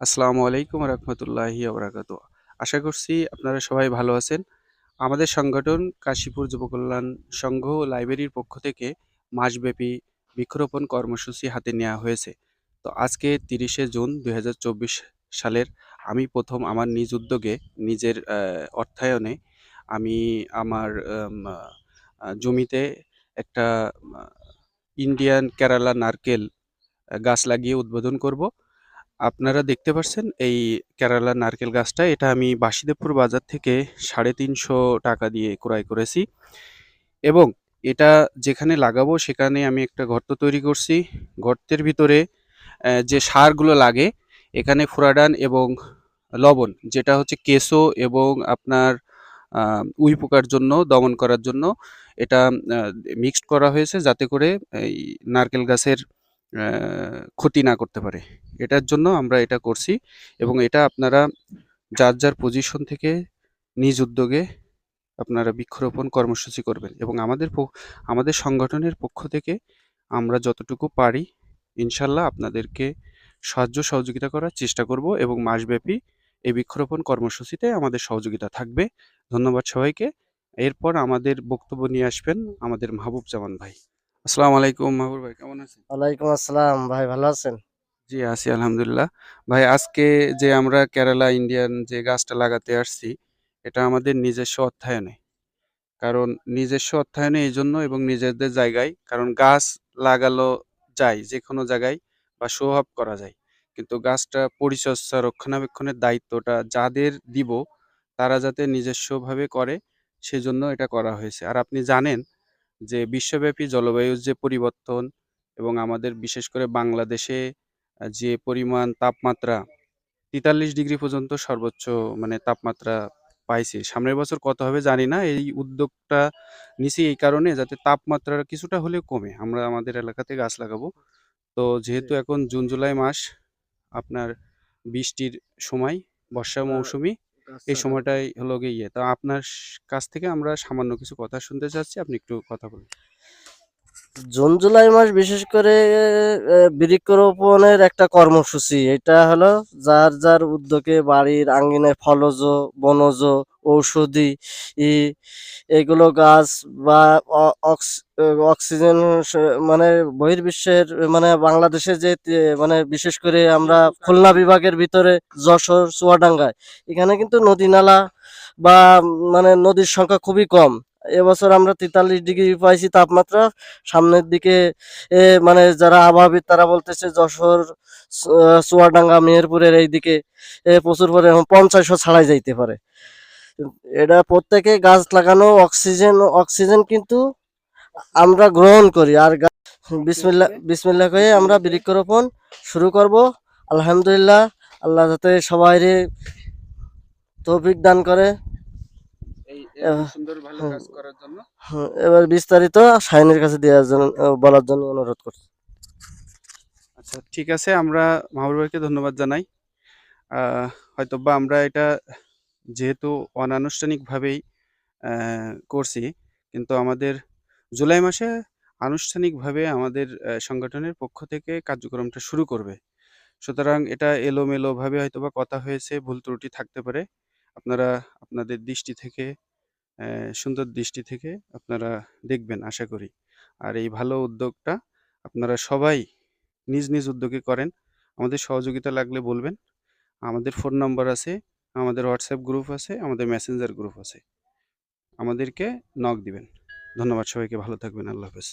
আসসালামু আলাইকুম রহমতুল্লাহি আবরাকাত আশা করছি আপনারা সবাই ভালো আছেন। আমাদের সংগঠন কাশীপুর যুবকল্যাণ সংঘ লাইব্রেরির পক্ষ থেকে মাসব্যাপী বৃক্ষরোপণ কর্মসূচি হাতে নেওয়া হয়েছে। তো আজকে তিরিশে জুন দু হাজার চব্বিশ সালের আমি প্রথম আমার নিজ উদ্যোগে, নিজের অর্থায়নে আমি আমার জমিতে একটা ইন্ডিয়ান কেরালা নারকেল গাছ লাগিয়ে উদ্বোধন করব। আপনারা দেখতে পাচ্ছেন এই কেরালা নারকেল গাছটা। এটা আমি বাসুদেবপুর বাজার থেকে সাড়ে তিনশো টাকা দিয়ে ক্রয় করেছি। এবং এটা যেখানে লাগাবো সেখানে আমি একটা গর্ত তৈরি করছি। গর্তের ভিতরে যে সারগুলো লাগে, এখানে ফুরাডান এবং লবণ, যেটা হচ্ছে কেঁচো এবং আপনার উই পোকার জন্য, দমন করার জন্য, এটা মিক্সড করা হয়েছে যাতে করে এই নারকেল গাছের ক্ষতি না করতে পারে। এটার জন্য আমরা এটা করছি এবং এটা আপনারা যার যার পজিশন থেকে নিজ উদ্যোগে আপনারা বৃক্ষরোপণ কর্মসূচি করবেন এবং আমাদের আমাদের সংগঠনের পক্ষ থেকে আমরা যতটুকু পারি ইনশাল্লাহ আপনাদেরকে সাহায্য সহযোগিতা করার চেষ্টা করব এবং মাসব্যাপী এই বৃক্ষরোপণ কর্মসূচিতে আমাদের সহযোগিতা থাকবে। ধন্যবাদ সবাইকে। এরপর আমাদের বক্তব্য নিয়ে আসবেন আমাদের মাহবুব জামান ভাই। আসসালামু আলাইকুম মাহবুব ভাই কেমন আছেন? ওয়ালাইকুম আসসালাম ভাই ভালো আছেন? জি আছি আলহামদুলিল্লাহ। ভাই আজকে যে আমরা কেরালা ইন্ডিয়ান যে গাছটা লাগাতে আসছি এটা আমাদের নিজস্ব অর্থায়নে। কারণ নিজস্ব অর্থায়নে এই জন্য এবং নিজেদের জায়গায় কারণ গাছ লাগালো যায় যে কোনো জায়গায় বা শো অফ করা যায়। কিন্তু গাছটা পরিচর্যা রক্ষণাবেক্ষণের দায়িত্বটা যাদের দিব তারা যাতে নিজস্বভাবে করে সেজন্য এটা করা হয়েছে। আর আপনি জানেন যে বিশ্বব্যাপী জলবায়ুর যে পরিবর্তন এবং আমাদের বিশেষ করে বাংলাদেশে যে পরিমাণ তাপমাত্রা তেতাল্লিশ ডিগ্রি পর্যন্ত সর্বোচ্চ মানে তাপমাত্রা পাইছে। সামনের বছর কত হবে জানি না এই উদ্যোগটা নিছি এই কারণে যাতে তাপমাত্রা কিছুটা হলেও কমে। আমরা আমাদের এলাকাতে গাছ লাগাবো। তো যেহেতু এখন জুন জুলাই মাস আপনার বৃষ্টির সময় বর্ষা মৌসুমি এই সময়টাই হলো গিয়ে তো আপনার কাছ থেকে আমরা সামান্য কিছু কথা শুনতে চাচ্ছি আপনি একটু কথা বলুন। জুন জুলাই মাস বিশেষ করে বৃক্ষরোপণের একটা কর্মসূচি। এটা হলো যার যার উদ্যোগে বাড়ির আঙ্গিনায় ফলজ বনজ ঔষধি এগুলো গাছ বা অক্সিজেন মানে বহির্বিশ্বের মানে বাংলাদেশে যে মানে বিশেষ করে আমরা খুলনা বিভাগের ভিতরে যশোর, চুয়াডাঙ্গায়, এখানে কিন্তু নদী নালা বা মানে নদীর সংখ্যা খুবই কম। এবছর আমরা তেতাল্লিশ ডিগ্রি পাইছি তাপমাত্রা। সামনের দিকে মানে যারা আবহাওয়াবিদ তারা বলতেছে যশোর চুয়াডাঙ্গা, মেহেরপুরের এই দিকে প্রচুর পরিমাণে, পঞ্চাশও ছাড়াই যাইতে পারে। এটা প্রত্যেকে গাছ লাগানো অক্সিজেন অক্সিজেন কিন্তু আমরা গ্রহণ করি। আর বিসমিল্লা বিসমিল্লা করে আমরা বৃক্ষরোপণ শুরু করব। আলহামদুলিল্লাহ আল্লাহ যাতে সবাই তৌফিক দান করে। এই এরকম সুন্দর ভালো হুম। কাজ করার জন্য? হুম, এবার বিস্তারিত শাহিনের কাছে দেওয়ার জন্য বলার জন্য অনুরোধ করছি। আচ্ছা ঠিক আছে আমরা মাহবুব ভাইকে ধন্যবাদ জানাই। হয়তো বা আমরা এটা যেহেতু অনানুষ্ঠানিকভাবেই করছি, কিন্তু আমাদের জুলাই মাসে আনুষ্ঠানিকভাবে আমাদের সংগঠনের পক্ষ থেকে কার্যক্রমটা শুরু করবে। সুতরাং এটা এলোমেলোভাবে হয়তোবা কথা হয়েছে, ভুল ত্রুটি থাকতে পারে। আপনারা আপনাদের দৃষ্টি থেকে সুন্দর দৃষ্টি থেকে আপনারা দেখবেন, আশা করি। আর এই ভালো উদ্যোগটা আপনারা সবাই নিজ নিজ উদ্যোগে করেন। আমাদের সহযোগিতা লাগলে বলবেন। আমাদের ফোন নম্বর আছে আমাদের হোয়াটসঅ্যাপ গ্রুপ আছে, আমাদের মেসেঞ্জার গ্রুপ আছে। আমাদেরকে নক দিবেন। ধন্যবাদ সবাইকে, ভালো থাকবেন, আল্লাহ হাফেজ।